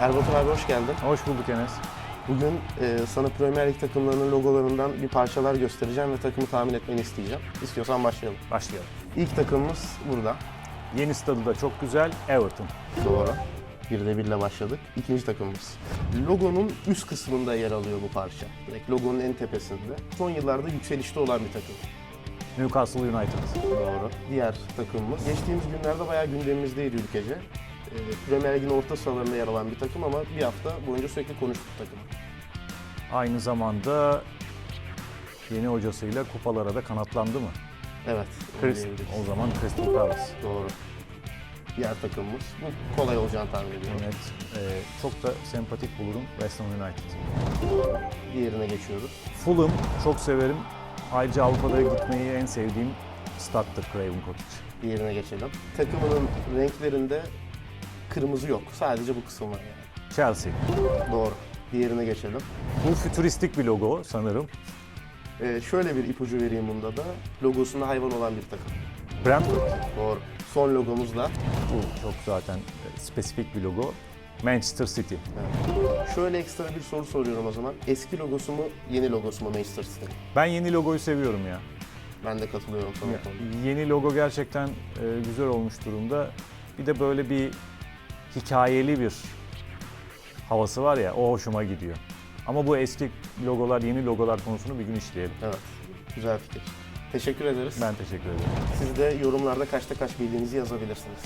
Erbatur abi hoş geldin. Hoş bulduk Enes. Bugün e, sana Premier Lig takımlarının logolarından bir parçalar göstereceğim ve takımı tahmin etmeni isteyeceğim. İstiyorsan başlayalım. Başlayalım. İlk takımımız burada. Yeni stadı da çok güzel. Everton. Doğru. Bir de birle başladık. İkinci takımımız. Logonun üst kısmında yer alıyor bu parça. Direkt logonun en tepesinde. Son yıllarda yükselişte olan bir takım. Newcastle United. Doğru. Diğer takımımız. Geçtiğimiz günlerde bayağı gündemimizdeydi ülkece. E, Premier Lig'in orta sıralarında yer alan bir takım ama bir hafta boyunca sürekli konuştuk takım. Aynı zamanda yeni hocasıyla kupalara da kanatlandı mı? Evet. Chris, öyle diyebiliriz. o zaman Crystal Palace. Doğru. Diğer takımımız. Bu kolay olacağını tahmin ediyorum. Evet. e, çok da sempatik bulurum West Ham United. Diğerine geçiyoruz. Fulham çok severim. Ayrıca Avrupa'da gitmeyi en sevdiğim stattır Craven Cottage. Diğerine geçelim. Takımının renklerinde kırmızı yok. Sadece bu kısım var yani. Chelsea. Doğru. Diğerine geçelim. Bu fütüristik bir logo sanırım. Ee, şöyle bir ipucu vereyim bunda da. Logosunda hayvan olan bir takım. Brentford. Doğru. Son logomuz da. Bu çok zaten spesifik bir logo. Manchester City. Evet. Şöyle ekstra bir soru soruyorum o zaman. Eski logosu mu, yeni logosu mu Manchester City? Ben yeni logoyu seviyorum ya. Ben de katılıyorum sana. konuda. Yeni logo gerçekten e, güzel olmuş durumda. Bir de böyle bir hikayeli bir havası var ya, o hoşuma gidiyor. Ama bu eski logolar, yeni logolar konusunu bir gün işleyelim. Evet. Güzel fikir. Teşekkür ederiz. Ben teşekkür ederim. Siz de yorumlarda kaçta kaç bildiğinizi yazabilirsiniz.